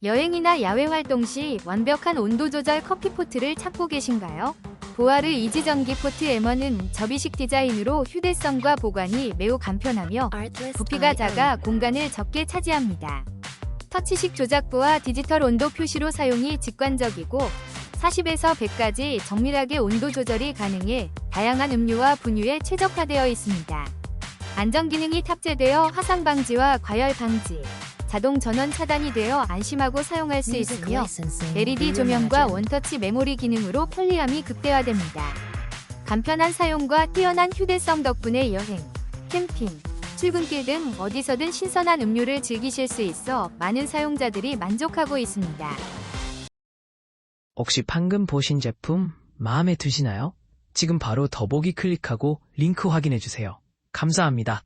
여행이나 야외 활동 시 완벽한 온도 조절 커피 포트를 찾고 계신가요? 보아르 이지전기 포트 M1은 접이식 디자인으로 휴대성과 보관이 매우 간편하며 부피가 작아 공간을 적게 차지합니다. 터치식 조작부와 디지털 온도 표시로 사용이 직관적이고 40에서 100까지 정밀하게 온도 조절이 가능해 다양한 음료와 분유에 최적화되어 있습니다. 안전 기능이 탑재되어 화상 방지와 과열 방지, 자동 전원 차단이 되어 안심하고 사용할 수 있으며 LED 조명과 원터치 메모리 기능으로 편리함이 극대화됩니다. 간편한 사용과 뛰어난 휴대성 덕분에 여행, 캠핑, 출근길 등 어디서든 신선한 음료를 즐기실 수 있어 많은 사용자들이 만족하고 있습니다. 혹시 방금 보신 제품 마음에 드시나요? 지금 바로 더보기 클릭하고 링크 확인해 주세요. 감사합니다.